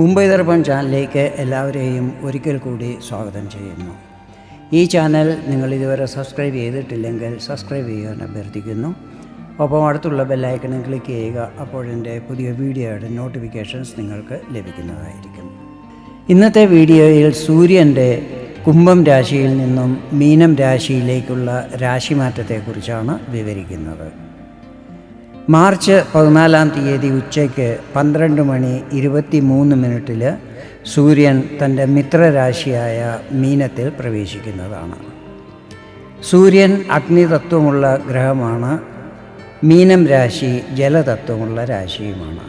മുംബൈ ദർപ്പൺ ചാനലിലേക്ക് എല്ലാവരെയും ഒരിക്കൽ കൂടി സ്വാഗതം ചെയ്യുന്നു. ഈ ചാനൽ നിങ്ങൾ ഇതുവരെ സബ്സ്ക്രൈബ് ചെയ്തിട്ടില്ലെങ്കിൽ സബ്സ്ക്രൈബ് ചെയ്യാൻ അഭ്യർത്ഥിക്കുന്നു. ഒപ്പം അടുത്തുള്ള ബെല്ലൈക്കണിൽ ക്ലിക്ക് ചെയ്യുക അപ്പോഴെന്റെ പുതിയ വീഡിയോയുടെ നോട്ടിഫിക്കേഷൻസ് നിങ്ങൾക്ക് ലഭിക്കുന്നതായിരിക്കും. ഇന്നത്തെ വീഡിയോയിൽ സൂര്യന്റെ കുംഭം രാശിയിൽ നിന്നും മീനം രാശിയിലേക്കുള്ള രാശിമാറ്റത്തെക്കുറിച്ചാണ് വിവരിക്കുന്നത്. മാർച്ച് പതിനാലാം തീയതി ഉച്ചയ്ക്ക് പന്ത്രണ്ട് മണി ഇരുപത്തി മൂന്ന് മിനിറ്റിൽ സൂര്യൻ തന്റെ മിത്രരാശിയായ മീനത്തിൽ പ്രവേശിക്കുന്നതാണ്. സൂര്യൻ അഗ്നിതത്വമുള്ള ഗ്രഹമാണ് മീനം രാശി ജലതത്വമുള്ള രാശിയുമാണ്.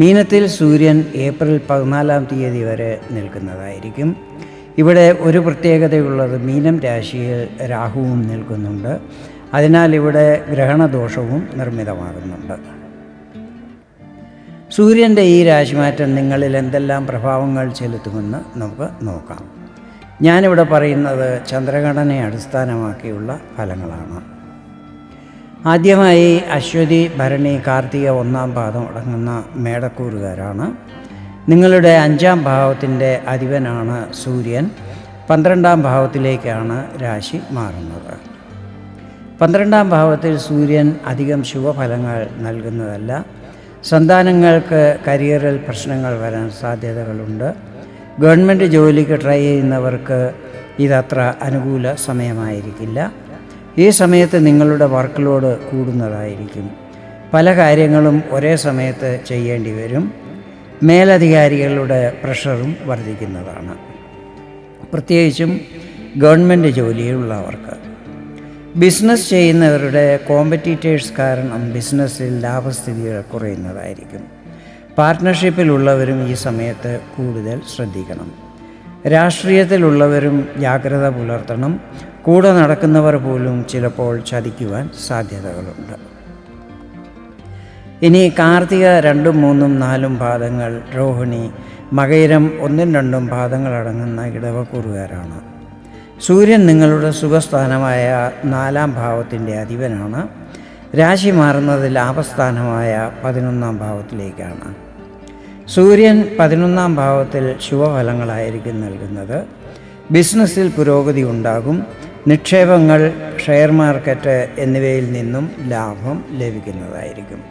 മീനത്തിൽ സൂര്യൻ ഏപ്രിൽ പതിനാലാം തീയതി വരെ നിൽക്കുന്നതായിരിക്കും. ഇവിടെ ഒരു പ്രത്യേകതയുള്ളത് മീനം രാശിയിൽ രാഹുവും നിൽക്കുന്നുണ്ട്. അതിനാൽ ഇവിടെ ഗ്രഹണദോഷവും നിർമ്മിതമാകുന്നുണ്ട്. സൂര്യന്റെ ഈ രാശിമാറ്റം നിങ്ങളിൽ എന്തെല്ലാം പ്രഭാവങ്ങൾ ചെലുത്തുമെന്ന് നമുക്ക് നോക്കാം. ഞാനിവിടെ പറയുന്നത് ചന്ദ്രഘടനയെ അടിസ്ഥാനമാക്കിയുള്ള ഫലങ്ങളാണ്. ആദ്യമായി അശ്വതി ഭരണി കാർത്തിക ഒന്നാം പാദം അടങ്ങുന്ന മേടക്കൂറുകാരാണ്. നിങ്ങളുടെ അഞ്ചാം ഭാവത്തിന്റെ അധിപനാണ് സൂര്യൻ. പന്ത്രണ്ടാം ഭാവത്തിലേക്കാണ് രാശി മാറുന്നത്. പന്ത്രണ്ടാം ഭാവത്തിൽ സൂര്യൻ അധികം ശുഭഫലങ്ങൾ നൽകുന്നതല്ല. സന്താനങ്ങൾക്ക് കരിയറിൽ പ്രശ്നങ്ങൾ വരാൻ സാധ്യതകളുണ്ട്. ഗവൺമെന്റ് ജോലിക്ക് ട്രൈ ചെയ്യുന്നവർക്ക് ഇതത്ര അനുകൂല സമയമായിരിക്കില്ല. ഈ സമയത്ത് നിങ്ങളുടെ വർക്ക് ലോഡ് കൂടുന്നതായിരിക്കും. പല കാര്യങ്ങളും ഒരേ സമയത്ത് ചെയ്യേണ്ടി വരും. മേലധികാരികളുടെ പ്രഷറും വർദ്ധിക്കുന്നതാണ്. പ്രത്യേകിച്ചും ഗവൺമെന്റ് ജോലിയിലുള്ളവർക്ക്. ബിസിനസ് ചെയ്യുന്നവരുടെ കോമ്പറ്റീറ്റേഴ്സ് കാരണം ബിസിനസ്സിൽ ലാഭസ്ഥിതികൾ കുറയുന്നതായിരിക്കും. പാർട്ട്ണർഷിപ്പിലുള്ളവരും ഈ സമയത്ത് കൂടുതൽ ശ്രദ്ധിക്കണം. രാഷ്ട്രീയത്തിലുള്ളവരും ജാഗ്രത പുലർത്തണം. കൂടെ നടക്കുന്നവർ പോലും ചിലപ്പോൾ ചതിക്കുവാൻ സാധ്യതകളുണ്ട്. ഇനി കാർത്തിക രണ്ടും മൂന്നും നാലും പാദങ്ങൾ രോഹിണി മകയിരം ഒന്നും രണ്ടും പാദങ്ങൾ അടങ്ങുന്ന ഇടവക്കൂറുകാരാണ് സൂര്യൻ നിങ്ങളുടെ സുഖസ്ഥാനമായ നാലാം ഭാവത്തിന്റെ അധിപനാണ്. രാശി മാറുന്നത് ലാഭസ്ഥാനമായ പതിനൊന്നാം ഭാവത്തിലേക്കാണ്. സൂര്യൻ പതിനൊന്നാം ഭാവത്തിൽ ശുഭഫലങ്ങളായിരിക്കും നൽകുന്നത്. ബിസിനസ്സിൽ പുരോഗതി ഉണ്ടാകും. നിക്ഷേപങ്ങൾ ഷെയർ മാർക്കറ്റ് എന്നിവയിൽ നിന്നും ലാഭം ലഭിക്കുന്നതായിരിക്കും.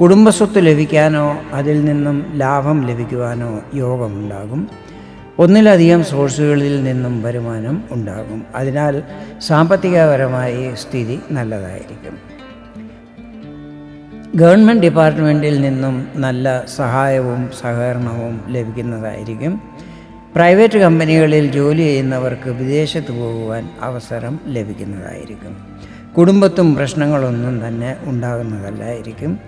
കുടുംബസ്വത്ത് ലഭിക്കാനോ അതിൽ നിന്നും ലാഭം ലഭിക്കുവാനോ യോഗമുണ്ടാകും. ഒന്നിലധികം സോഴ്സുകളിൽ നിന്നും വരുമാനം ഉണ്ടാകും. അതിനാൽ സാമ്പത്തികപരമായി സ്ഥിതി നല്ലതായിരിക്കും. ഗവൺമെന്റ് ഡിപ്പാർട്ട്മെന്റിൽ നിന്നും നല്ല സഹായവും സഹകരണവും ലഭിക്കുന്നതായിരിക്കും. പ്രൈവറ്റ് കമ്പനികളിൽ ജോലി ചെയ്യുന്നവർക്ക് വിദേശത്ത് പോകുവാൻ അവസരം ലഭിക്കുന്നതായിരിക്കും. കുടുംബത്തും പ്രശ്നങ്ങളൊന്നും തന്നെ ഉണ്ടാകുന്നതല്ലായിരിക്കും.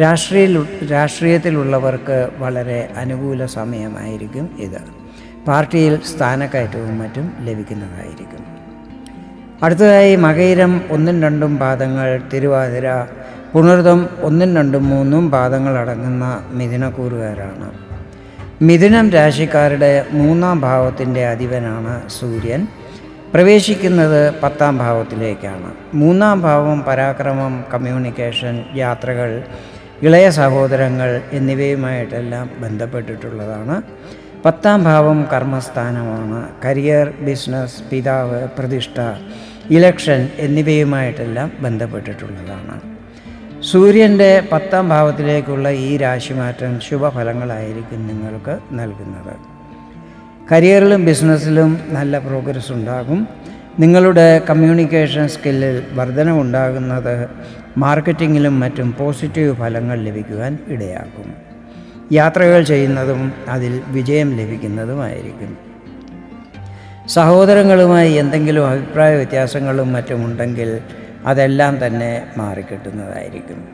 രാഷ്ട്രീയ രാഷ്ട്രീയത്തിലുള്ളവർക്ക് വളരെ അനുകൂല സമയമായിരിക്കും ഇത്. പാർട്ടിയിൽ സ്ഥാനക്കയറ്റവും മറ്റും ലഭിക്കുന്നതായിരിക്കും. അടുത്തതായി മകയിരം ഒന്നും രണ്ടും പാദങ്ങൾ തിരുവാതിര പുണർതം ഒന്നും രണ്ടും മൂന്നും പാദങ്ങൾ അടങ്ങുന്ന മിഥുനക്കൂറുകാരാണ്. മിഥുനം രാശിക്കാരുടെ മൂന്നാം ഭാവത്തിന്റെ അധിപനാണ് സൂര്യൻ. പ്രവേശിക്കുന്നത് പത്താം ഭാവത്തിലേക്കാണ്. മൂന്നാം ഭാവം പരാക്രമം കമ്മ്യൂണിക്കേഷൻ യാത്രകൾ ഇളയ സഹോദരങ്ങൾ എന്നിവയുമായിട്ടെല്ലാം ബന്ധപ്പെട്ടിട്ടുള്ളതാണ്. പത്താം ഭാവം കർമ്മസ്ഥാനമാണ്. കരിയർ ബിസിനസ് പിതാവ് പ്രതിഷ്ഠ ഇലക്ഷൻ എന്നിവയുമായിട്ടെല്ലാം ബന്ധപ്പെട്ടിട്ടുള്ളതാണ്. സൂര്യന്റെ പത്താം ഭാവത്തിലേക്കുള്ള ഈ രാശിമാറ്റം ശുഭഫലങ്ങളായിരിക്കും നിങ്ങൾക്ക് നൽകുന്നത്. കരിയറിലും ബിസിനസ്സിലും നല്ല പ്രോഗ്രസ് ഉണ്ടാകും. നിങ്ങളുടെ കമ്മ്യൂണിക്കേഷൻ സ്കില്ലിൽ വർധനവുണ്ടാകുന്നത് മാർക്കറ്റിങ്ങിലും മറ്റും പോസിറ്റീവ് ഫലങ്ങൾ ലഭിക്കുവാൻ ഇടയാക്കും. യാത്രകൾ ചെയ്യുന്നതും അതിൽ വിജയം ലഭിക്കുന്നതുമായിരിക്കും. സഹോദരങ്ങളുമായി എന്തെങ്കിലും അഭിപ്രായ വ്യത്യാസങ്ങളും മറ്റുമുണ്ടെങ്കിൽ അതെല്ലാം തന്നെ മാറിക്കിട്ടുന്നതായിരിക്കും.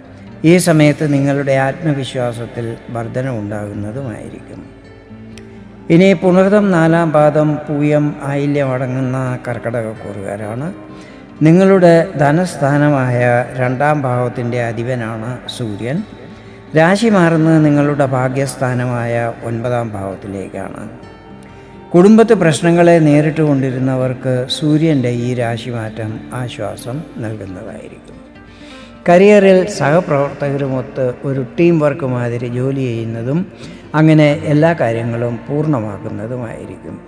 ഈ സമയത്ത് നിങ്ങളുടെ ആത്മവിശ്വാസത്തിൽ വർധനമുണ്ടാകുന്നതുമായിരിക്കും ഇനി പുണർതം നാലാം പാദം പൂയം ആയില്യം അടങ്ങുന്ന കർക്കടകക്കൂറുകാരാണ്. നിങ്ങളുടെ ധനസ്ഥാനമായ രണ്ടാം ഭാവത്തിന്റെ അധിപനാണ് സൂര്യൻ. രാശി മാറുന്നത് നിങ്ങളുടെ ഭാഗ്യസ്ഥാനമായ ഒൻപതാം ഭാവത്തിലേക്കാണ്. കുടുംബത്തെ പ്രശ്നങ്ങളെ നേരിട്ട് കൊണ്ടിരുന്നവർക്ക് സൂര്യന്റെ ഈ രാശിമാറ്റം ആശ്വാസം നൽകുന്നതായിരിക്കും. കരിയറിൽ സഹപ്രവർത്തകരുമൊത്ത് ഒരു ടീം വർക്ക് മാതിരി ജോലി ചെയ്യുന്നതും അങ്ങനെ എല്ലാ കാര്യങ്ങളും പൂർണമാക്കുന്നതുമായിരിക്കും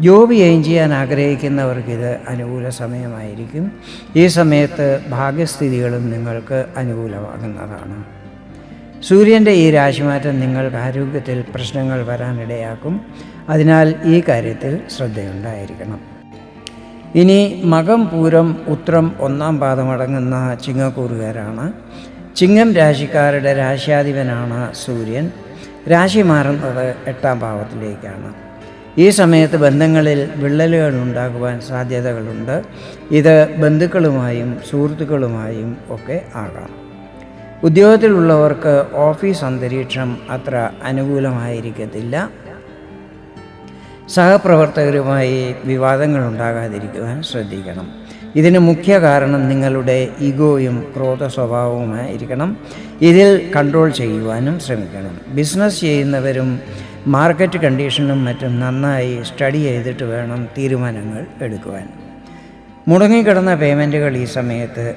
ജോബ് ചെയ്യും ചെയ്യാൻ ആഗ്രഹിക്കുന്നവർക്കിത് അനുകൂല സമയമായിരിക്കും. ഈ സമയത്ത് ഭാഗ്യസ്ഥിതികളും നിങ്ങൾക്ക് അനുകൂലമാകുന്നതാണ്. സൂര്യന്റെ ഈ രാശിമാറ്റം നിങ്ങൾക്ക് ആരോഗ്യത്തിൽ പ്രശ്നങ്ങൾ വരാനിടയാക്കും. അതിനാൽ ഈ കാര്യത്തിൽ ശ്രദ്ധയുണ്ടായിരിക്കണം. ഇനി മകം പൂരം ഉത്രം ഒന്നാം പാദമടങ്ങുന്ന ചിങ്ങക്കൂറുകാരാണ്. ചിങ്ങം രാശിക്കാരുടെ രാശ്യാധിപനാണ് സൂര്യൻ. രാശി മാറുന്നത് എട്ടാം ഭാവത്തിലേക്കാണ് ഈ സമയത്ത് ബന്ധങ്ങളിൽ വിള്ളലുകൾ ഉണ്ടാകുവാൻ സാധ്യതകളുണ്ട്. ഇത് ബന്ധുക്കളുമായും സുഹൃത്തുക്കളുമായും ഒക്കെ ആകാം. ഉദ്യോഗത്തിലുള്ളവർക്ക് ഓഫീസ് അന്തരീക്ഷം അത്ര അനുകൂലമായിരിക്കത്തില്ല. സഹപ്രവർത്തകരുമായി വിവാദങ്ങൾ ഉണ്ടാകാതിരിക്കുവാൻ ശ്രദ്ധിക്കണം. ഇതിന് മുഖ്യ കാരണം നിങ്ങളുടെ ഈഗോയും ക്രോധ സ്വഭാവവുമായിരിക്കണം. ഇതിൽ കൺട്രോൾ ചെയ്യുവാനും ശ്രമിക്കണം. ബിസിനസ് ചെയ്യുന്നവരും മാർക്കറ്റ് കണ്ടീഷനും മറ്റും നന്നായി സ്റ്റഡി ചെയ്തിട്ട് വേണം തീരുമാനങ്ങൾ എടുക്കുവാൻ. മുടങ്ങിക്കിടന്ന പേയ്മെന്റുകൾ ഈ സമയത്ത്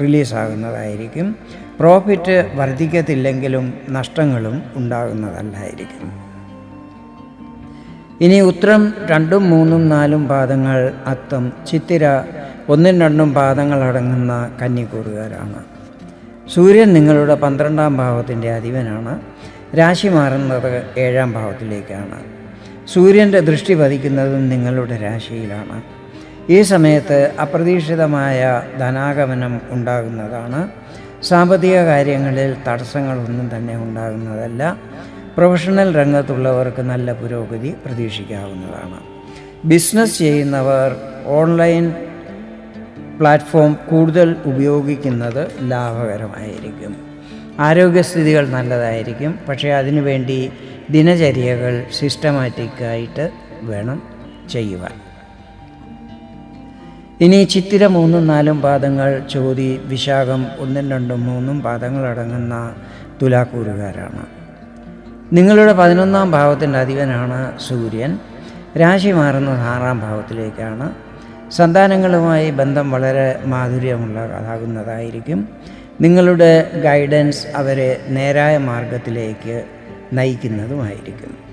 റിലീസാകുന്നതായിരിക്കും. പ്രോഫിറ്റ് വർദ്ധിക്കത്തില്ലെങ്കിലും നഷ്ടങ്ങളും ഉണ്ടാകുന്നതല്ലായിരിക്കും. ഇനി ഉത്രം രണ്ടും മൂന്നും നാലും പാദങ്ങൾ അത്തം ചിത്തിര ഒന്നും രണ്ടും പാദങ്ങൾ അടങ്ങുന്ന കന്നിക്കൂറുകാരാണ്. സൂര്യൻ നിങ്ങളുടെ പന്ത്രണ്ടാം ഭാവത്തിന്റെ അധിപനാണ്. രാശി മാറുന്നത് ഏഴാം ഭാവത്തിലേക്കാണ്. സൂര്യന്റെ ദൃഷ്ടി പതിക്കുന്നതും നിങ്ങളുടെ രാശിയിലാണ്. ഈ സമയത്ത് അപ്രതീക്ഷിതമായ ധനാഗമനം ഉണ്ടാകുന്നതാണ്. സാമ്പത്തിക കാര്യങ്ങളിൽ തടസ്സങ്ങളൊന്നും തന്നെ ഉണ്ടാകുന്നതല്ല. പ്രൊഫഷണൽ രംഗത്തുള്ളവർക്ക് നല്ല പുരോഗതി പ്രതീക്ഷിക്കാവുന്നതാണ്. ബിസിനസ് ചെയ്യുന്നവർ ഓൺലൈൻ പ്ലാറ്റ്ഫോം കൂടുതൽ ഉപയോഗിക്കുന്നത് ലാഭകരമായിരിക്കും. ആരോഗ്യസ്ഥിതികൾ നല്ലതായിരിക്കും. പക്ഷേ അതിനുവേണ്ടി ദിനചര്യകൾ സിസ്റ്റമാറ്റിക്കായിട്ട് വേണം ചെയ്യുവാൻ. ഇനി ചിത്തിര മൂന്നും നാലും പാദങ്ങൾ ചോതി വിശാഖം ഒന്നും രണ്ടും മൂന്നും പാദങ്ങളടങ്ങുന്ന തുലാക്കൂറുകാരാണ്. നിങ്ങളുടെ പതിനൊന്നാം ഭാവത്തിന്റെ അധിപനാണ് സൂര്യൻ. രാശി മാറുന്നത് ആറാം ഭാവത്തിലേക്കാണ്. സന്താനങ്ങളുമായി ബന്ധം വളരെ മാധുര്യമുള്ളതാകുന്നതായിരിക്കും നിങ്ങളുടെ ഗൈഡൻസ് അവരെ നേരായ മാർഗത്തിലേക്ക് നയിക്കുന്നതുമായിരിക്കും.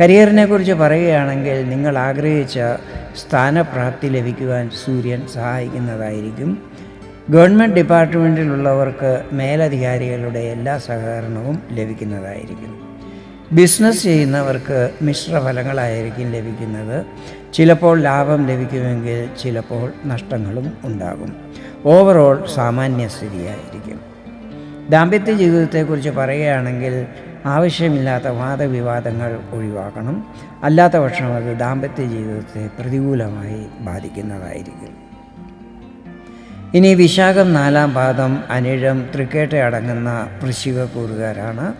കരിയറിനെക്കുറിച്ച് പറയുകയാണെങ്കിൽ നിങ്ങൾ ആഗ്രഹിച്ച സ്ഥാനപ്രാപ്തി ലഭിക്കുവാൻ സൂര്യൻ സഹായിക്കുന്നതായിരിക്കും. ഗവൺമെന്റ് ഡിപ്പാർട്ട്മെന്റിലുള്ളവർക്ക് മേലധികാരികളുടെ എല്ലാ സഹകരണവും ലഭിക്കുന്നതായിരിക്കും. ബിസിനസ് ചെയ്യുന്നവർക്ക് മിശ്രഫലങ്ങളായിരിക്കും ലഭിക്കുന്നത്. ചിലപ്പോൾ ലാഭം ലഭിക്കുമെങ്കിൽ ചിലപ്പോൾ നഷ്ടങ്ങളും ഉണ്ടാകും. ഓവറോൾ സാമാന്യ സ്ഥിതിയായിരിക്കും ദാമ്പത്യ ജീവിതത്തെക്കുറിച്ച് പറയുകയാണെങ്കിൽ ആവശ്യമില്ലാത്ത വാദവിവാദങ്ങൾ ഒഴിവാക്കണം. അല്ലാത്ത പക്ഷം അത് ദാമ്പത്യ ജീവിതത്തെ പ്രതികൂലമായി ബാധിക്കുന്നതായിരിക്കും. ഇനി വിശാഖം നാലാം പാദം അനിഴം തൃക്കേട്ട അടങ്ങുന്ന വൃശ്ചിക കൂറുകാരാണ്.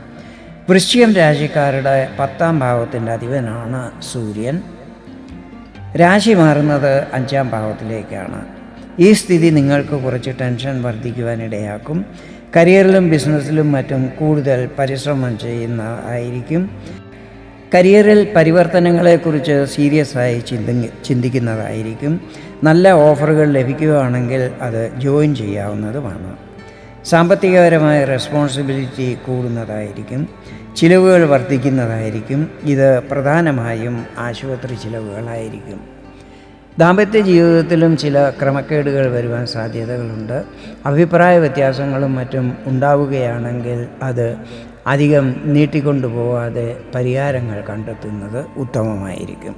വൃശ്ചികം രാശിക്കാരുടെ പത്താം ഭാവത്തിന്റെ അധിപനാണ് സൂര്യൻ. രാശി മാറുന്നത് അഞ്ചാം ഭാവത്തിലേക്കാണ് ഈ സ്ഥിതി നിങ്ങൾക്ക് കുറച്ച് ടെൻഷൻ വർദ്ധിക്കുവാനിടയാക്കും കരിയറിലും ബിസിനസ്സിലും മറ്റും കൂടുതൽ പരിശ്രമം ചെയ്യുന്ന ആയിരിക്കും. കരിയറിൽ പരിവർത്തനങ്ങളെക്കുറിച്ച് സീരിയസ് ആയി ചിന്തി ചിന്തിക്കുന്നതായിരിക്കും. നല്ല ഓഫറുകൾ ലഭിക്കുകയാണെങ്കിൽ അത് ജോയിൻ ചെയ്യാവുന്നതുമാണ്. സാമ്പത്തികപരമായ റെസ്പോൺസിബിലിറ്റി കൂടുന്നതായിരിക്കും. ചിലവുകൾ വർദ്ധിക്കുന്നതായിരിക്കും. ഇത് പ്രധാനമായും ആശുപത്രി ചിലവുകളായിരിക്കും. ദാമ്പത്യ ജീവിതത്തിലും ചില ക്രമക്കേടുകൾ വരുവാൻ സാധ്യതകളുണ്ട്. അഭിപ്രായ വ്യത്യാസങ്ങളും മറ്റും ഉണ്ടാവുകയാണെങ്കിൽ അത് അധികം നീട്ടിക്കൊണ്ടുപോവാതെ പരിഹാരങ്ങൾ കണ്ടെത്തുന്നത് ഉത്തമമായിരിക്കും.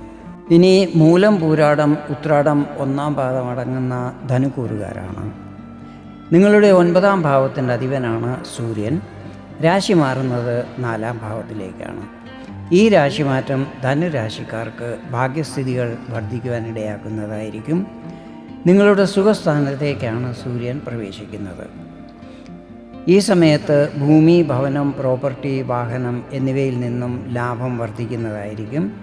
ഇനി മൂലം പൂരാടം ഉത്രാടം ഒന്നാം പാദം അടങ്ങുന്ന ധനുക്കൂറുകാരാണ്. നിങ്ങളുടെ ഒൻപതാം ഭാവത്തിന്റെ അധിപനാണ് സൂര്യൻ. രാശി മാറുന്നത് നാലാം ഭാവത്തിലേക്കാണ്. ഈ രാശിമാറ്റം ധനുരാശിക്കാർക്ക് ഭാഗ്യസ്ഥിതികൾ വർദ്ധിക്കുവാനിടയാക്കുന്നതായിരിക്കും നിങ്ങളുടെ സുഖസ്ഥാനത്തേക്കാണ് സൂര്യൻ പ്രവേശിക്കുന്നത്. ഈ സമയത്ത് ഭൂമി ഭവനം പ്രോപ്പർട്ടി വാഹനം എന്നിവയിൽ നിന്നും ലാഭം വർദ്ധിക്കുന്നതായിരിക്കും.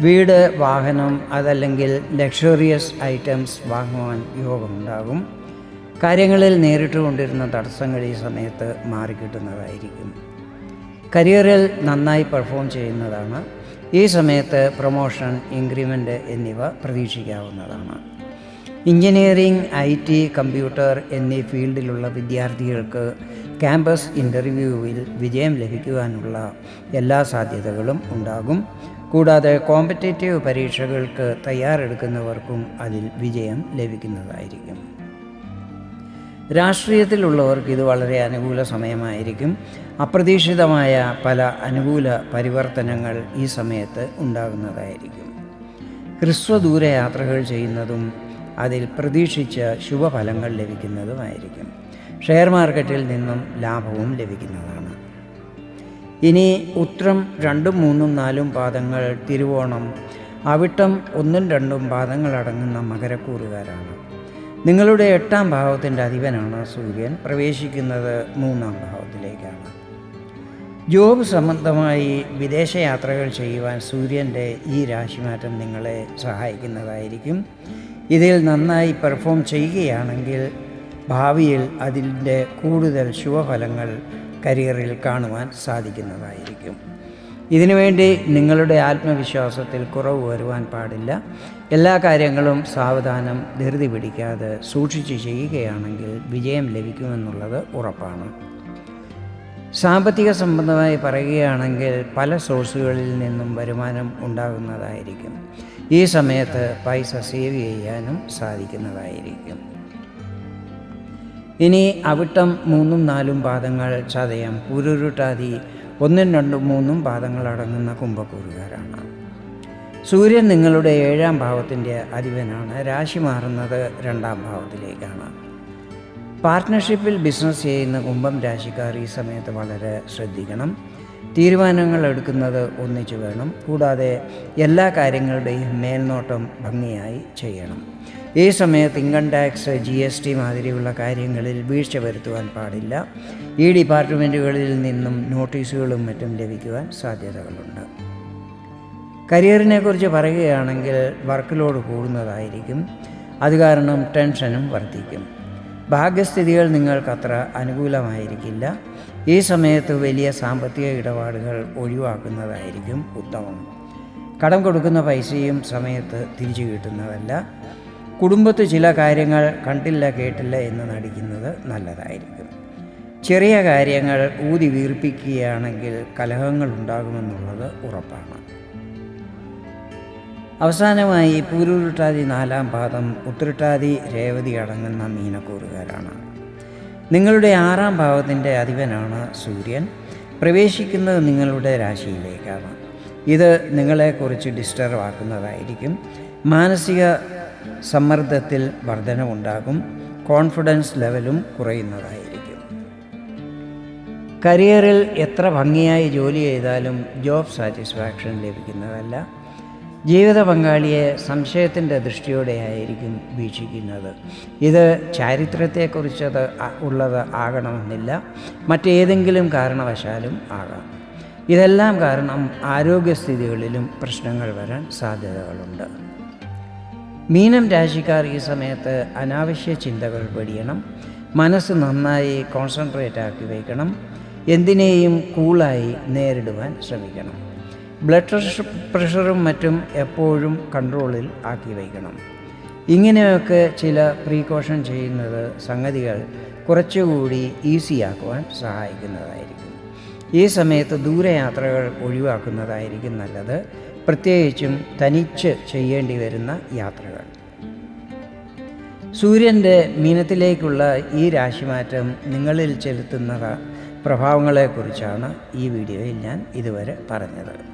വീട് വാഹനം അതല്ലെങ്കിൽ ലക്ഷറിയസ് ഐറ്റംസ് വാങ്ങുവാൻ യോഗമുണ്ടാകും. കാര്യങ്ങളിൽ നേരിട്ടുകൊണ്ടിരുന്ന തടസ്സങ്ങൾ ഈ സമയത്ത് മാറിക്കിട്ടുന്നതായിരിക്കും. കരിയറിൽ നന്നായി പെർഫോം ചെയ്യുന്നതാണ്. ഈ സമയത്ത് പ്രൊമോഷൻ ഇൻക്രിമെന്റ് എന്നിവ പ്രതീക്ഷിക്കാവുന്നതാണ്. എഞ്ചിനീയറിംഗ് ഐ ടി കമ്പ്യൂട്ടർ എന്നീ ഫീൽഡിലുള്ള വിദ്യാർത്ഥികൾക്ക് ക്യാമ്പസ് ഇന്റർവ്യൂവിൽ വിജയം ലഭിക്കുവാനുള്ള എല്ലാ സാധ്യതകളും ഉണ്ടാകും. കൂടാതെ കോമ്പറ്റേറ്റീവ് പരീക്ഷകൾക്ക് തയ്യാറെടുക്കുന്നവർക്കും അതിൽ വിജയം ലഭിക്കുന്നതായിരിക്കും. രാഷ്ട്രീയത്തിലുള്ളവർക്ക് ഇത് വളരെ അനുകൂല സമയമായിരിക്കും. അപ്രതീക്ഷിതമായ പല അനുകൂല പരിവർത്തനങ്ങൾ ഈ സമയത്ത് ഉണ്ടാകുന്നതായിരിക്കും. ഹ്രസ്വദൂര യാത്രകൾ ചെയ്യുന്നതും അതിൽ പ്രതീക്ഷിച്ച ശുഭഫലങ്ങൾ ലഭിക്കുന്നതുമായിരിക്കും. ഷെയർ മാർക്കറ്റിൽ നിന്നും ലാഭവും ലഭിക്കുന്നതാണ്. ഇനി ഉത്രം രണ്ടും മൂന്നും നാലും പാദങ്ങൾ തിരുവോണം അവിട്ടം ഒന്നും രണ്ടും പാദങ്ങൾ അടങ്ങുന്ന മകരക്കൂറുകാരാണ്. നിങ്ങളുടെ എട്ടാം ഭാവത്തിന്റെ അധിപനാണ് സൂര്യൻ. പ്രവേശിക്കുന്നത് മൂന്നാം ഭാവത്തിലേക്കാണ്. ജോബ് സംബന്ധമായി വിദേശയാത്രകൾ ചെയ്യുവാൻ സൂര്യന്റെ ഈ രാശിമാറ്റം നിങ്ങളെ സഹായിക്കുന്നതായിരിക്കും. ഇതിൽ നന്നായി പെർഫോം ചെയ്യുകയാണെങ്കിൽ ഭാവിയിൽ അതിന്റെ കൂടുതൽ ശുഭഫലങ്ങൾ കരിയറിൽ കാണുവാൻ സാധിക്കുന്നതായിരിക്കും. ഇതിനുവേണ്ടി നിങ്ങളുടെ ആത്മവിശ്വാസത്തിൽ കുറവ് വരുവാൻ പാടില്ല. എല്ലാ കാര്യങ്ങളും സാവധാനം ധൃതി പിടിക്കാതെ സൂക്ഷിച്ച് ചെയ്യുകയാണെങ്കിൽ വിജയം ലഭിക്കുമെന്നുള്ളത് ഉറപ്പാണ്. സാമ്പത്തിക സംബന്ധമായി പറയുകയാണെങ്കിൽ പല സോഴ്സുകളിൽ നിന്നും വരുമാനം ഉണ്ടാകുന്നതായിരിക്കും. ഈ സമയത്ത് പൈസ സേവ് ചെയ്യാനും സാധിക്കുന്നതായിരിക്കും. ഇനി അവിട്ടം മൂന്നും നാലും പാദങ്ങൾ ചതയം പുരുരുട്ടാതി ഒന്നും രണ്ടും മൂന്നും പാദങ്ങൾ അടങ്ങുന്ന കുംഭക്കൂറുകാരാണ്. സൂര്യൻ നിങ്ങളുടെ ഏഴാം ഭാവത്തിന്റെ അധിപനാണ്. രാശി മാറുന്നത് രണ്ടാം ഭാവത്തിലേക്കാണ്. പാർട്ട്ണർഷിപ്പിൽ ബിസിനസ് ചെയ്യുന്ന കുംഭം രാശിക്കാർ ഈ സമയത്ത് വളരെ ശ്രദ്ധിക്കണം. തീരുമാനങ്ങൾ എടുക്കുന്നത് ഒന്നിച്ചു വേണം. കൂടാതെ എല്ലാ കാര്യങ്ങളുടെയും മേൽനോട്ടം ഭംഗിയായി ചെയ്യണം. ഈ സമയത്ത് income tax G S T മാതിരിയുള്ള കാര്യങ്ങളിൽ വീഴ്ച വരുത്തുവാൻ പാടില്ല. ഈ ഡിപ്പാർട്ട്മെന്റുകളിൽ നിന്നും നോട്ടീസുകളും മറ്റും ലഭിക്കുവാൻ സാധ്യതകളുണ്ട്. കരിയറിനെക്കുറിച്ച് പറയുകയാണെങ്കിൽ വർക്ക് ലോഡ് കൂടുന്നതായിരിക്കും. അത് കാരണം ടെൻഷനും വർദ്ധിക്കും. ഭാഗ്യസ്ഥിതികൾ നിങ്ങൾക്കത്ര അനുകൂലമായിരിക്കില്ല. ഈ സമയത്ത് വലിയ സാമ്പത്തിക ഇടപാടുകൾ ഒഴിവാക്കുന്നതായിരിക്കും ഉത്തമം. കടം കൊടുക്കുന്ന പൈസയും സമയത്ത് തിരിച്ചു കിട്ടുന്നതല്ല. കുടുംബത്ത് ചില കാര്യങ്ങൾ കണ്ടില്ല കേട്ടില്ല എന്ന് നടിക്കുന്നത് നല്ലതായിരിക്കും. ചെറിയ കാര്യങ്ങൾ ഊതി വീർപ്പിക്കുകയാണെങ്കിൽ കലഹങ്ങൾ ഉണ്ടാകുമെന്നുള്ളത് ഉറപ്പാണ്. അവസാനമായി പൂരുരുട്ടാതി നാലാം പാദം ഉത്തരട്ടാതി രേവതി അടങ്ങുന്ന മീനക്കൂറുകാരാണ്. നിങ്ങളുടെ ആറാം ഭാവത്തിന്റെ അധിപനാണ് സൂര്യൻ. പ്രവേശിക്കുന്നത് നിങ്ങളുടെ രാശിയിലേക്കാണ്. ഇത് നിങ്ങളെക്കുറിച്ച് ഡിസ്റ്റർബ് ആക്കുന്നതായിരിക്കും. മാനസിക സമ്മർദ്ദത്തിൽ വർധനവുണ്ടാകും. കോൺഫിഡൻസ് ലെവലും കുറയുന്നതായിരിക്കും. കരിയറിൽ എത്ര ഭംഗിയായി ജോലി ചെയ്താലും ജോബ് സാറ്റിസ്ഫാക്ഷൻ ലഭിക്കുന്നതല്ല. ജീവിത പങ്കാളിയെ സംശയത്തിന്റെ ദൃഷ്ടിയോടെയായിരിക്കും വീക്ഷിക്കുന്നത്. ഇത് ചാരിത്രത്തെക്കുറിച്ചത് ഉള്ളത് ആകണമെന്നില്ല. മറ്റേതെങ്കിലും കാരണവശാലും ആകാം. ഇതെല്ലാം കാരണം ആരോഗ്യസ്ഥിതികളിലും പ്രശ്നങ്ങൾ വരാൻ സാധ്യതകളുണ്ട്. മീനം രാശിക്കാർ ഈ സമയത്ത് അനാവശ്യ ചിന്തകൾ വെടിയണം മനസ്സ് നന്നായി കോൺസെൻട്രേറ്റ് ആക്കി വയ്ക്കണം. എന്തിനേയും കൂളായി നേരിടുവാൻ ശ്രമിക്കണം. ബ്ലഡ് പ്രഷറും മറ്റും എപ്പോഴും കൺട്രോളിൽ ആക്കി വയ്ക്കണം. ഇങ്ങനെയൊക്കെ ചില പ്രീകോഷൻ ചെയ്യുന്നത് സംഗതികൾ കുറച്ചുകൂടി ഈസിയാക്കുവാൻ സഹായിക്കുന്നതായിരിക്കും. ഈ സമയത്ത് ദൂരയാത്രകൾ ഒഴിവാക്കുന്നതായിരിക്കും നല്ലത്. പ്രത്യേകിച്ചും തനിച്ച് ചെയ്യേണ്ടി വരുന്ന യാത്രകൾ. സൂര്യന്റെ മീനത്തിലേക്കുള്ള ഈ രാശിമാറ്റം നിങ്ങളിൽ ചെലുത്തുന്ന പ്രഭാവങ്ങളെക്കുറിച്ചാണ് ഈ വീഡിയോയിൽ ഞാൻ ഇതുവരെ പറഞ്ഞത്.